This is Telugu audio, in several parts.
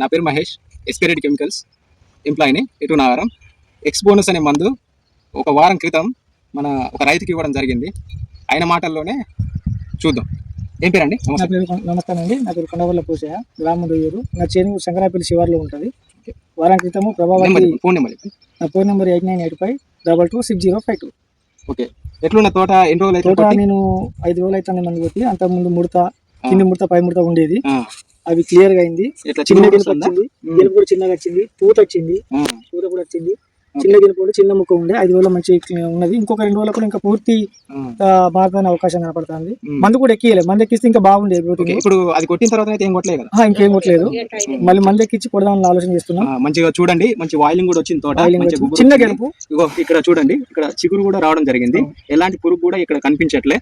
నా పేరు మహేష్ ఎస్పెరెడ్ కెమికల్స్ ఎంప్లాయీని ఇటు నాగారం. ఎక్స్బోనస్ అనే మందు ఒక వారం క్రితం మన ఒక రైతుకి ఇవ్వడం జరిగింది. ఆయన మాటల్లోనే చూద్దాం. ఏం పేరండి? నమస్తే. అండి నా పేరు కొండవల్ల పూసయ్య గ్రామం దొయ్యూరు నా చేను శంకరాపల్లి శివార్లో ఉంటుంది. వారం క్రితము నెంబర్ ప్రభావతి ఫోన్ నెంబర్. నా phone number eight nine eight five double two six zero five two. Okay. ఎట్లున్న తోట? ఎన్ని రోజులు అయితే తోట? నేను ఐదు రోజులు అయితే మంది కొట్టి అంత ముందు ముడత కింది ముడత పై ముడత ఉండేది. అవి క్లియర్గా అయింది. ఇట్లా చిన్న గెలుపు వచ్చింది గెలుపు కూడా చిన్నగా వచ్చింది. పూత వచ్చింది. పూత కూడా వచ్చింది. చిన్న గెలుపు కూడా చిన్న ముక్క ఉండే. ఐదు రోజులు మంచి ఉన్నది. ఇంకొక రెండు రోజులు కూడా ఇంకా పూర్తి మారుతున్న అవకాశం కనపడుతుంది. మందు కూడా ఎక్కియలే. మందు ఎక్కిస్తే ఇంకా బాగుండేది ఇప్పుడు అది కొట్టిన తర్వాత అయితే ఏం కొట్టలేదు కదా? ఇంకేం కొట్టలేదు. మళ్ళీ మందు ఎక్కించి కొడదామని ఆలోచన చేస్తున్నాం. మంచిగా చూడండి. మంచి వాయిలింగ్ కూడా వచ్చింది తోట. చిన్న. గెలుపు. ఇక్కడ చూడండి. ఇక్కడ చిగురు కూడా రావడం జరిగింది. ఎలాంటి పురుగు కూడా ఇక్కడ కనిపించట్లే.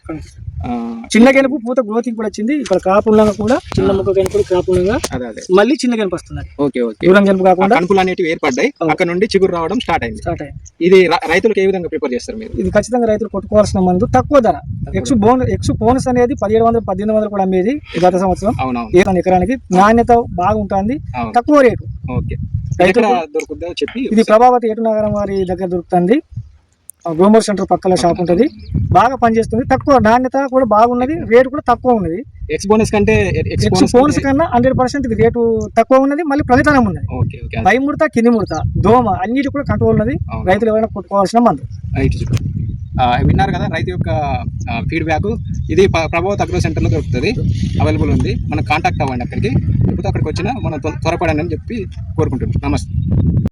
చిన్న గెనుపు పూత గ్రోతింగ్ కూడా వచ్చింది. ఇక్కడ కాపు ఉండగా కూడా చిన్న ముక్క గెనుపు కాపు ఉండగా అదే అదే. మళ్ళీ చిన్న గెనుపు వస్తున్నది. Okay okay. దూరం గెనుపు కాకుండా కణుపులు అనేటివి ఏర్పడ్డాయి. అక్కడ నుండి చిగురు రావడం స్టార్ట్ అయింది. స్టార్ట్ అయింది. ఇది రైతులకు ఏ విధంగా ప్రిపేర్ చేస్తారు మీరు? ఇది ఖచ్చితంగా రైతులు కొట్టుకోవాల్సిన మందు. తక్కువ ధర. ఎక్స్ బోన్ ఎక్స్ బోనస్ అనేది పదిహేడు వందలు పద్దెనిమిది వందలు కూడా అమ్మేది గత సంవత్సరం. అవునవును. ఏ ఎకరానికి నాణ్యత బాగుంటుంది. తక్కువ రేటు. ఓకే. రైతులు దొరుకుతుందో చెప్పి ఇది ప్రభావతి ఏటు నగరం వారి దగ్గర దొరుకుతుంది. గ్రోమర్ సెంటర్ పక్కల షాప్ ఉంటుంది. బాగా పనిచేస్తుంది. తక్కువ నాణ్యత కూడా బాగున్నది. రేటు కూడా తక్కువ ఉన్నది. ఎక్స్ బోనస్ కంటే ఎక్స్ ఎక్స్ బోనస్ ఫోన్స్ కన్నా హండ్రెడ్ పర్సెంట్ ఇది రేటు తక్కువ ఉన్నది. మళ్ళీ ఫలితనం ఉన్నది. ఓకే ఓకే పై ముడత కింది ముడత దోమ అన్నిటి కూడా కంట్రోల్ ఉన్నది. రైతులు ఎవరైనా కొట్టుకోవాల్సిన మందు. విన్నారు కదా రైతు యొక్క ఫీడ్బ్యాక్ ఇది ప్రభావత్ అగ్రో సెంటర్లో దొరుకుతుంది. అవైలబుల్ ఉంది. మనం కాంటాక్ట్ అవ్వండి అక్కడికి. లేకపోతే అక్కడికి వచ్చినా మనం త్వ- త్వరపడండి అని చెప్పి కోరుకుంటున్నాం. నమస్తే.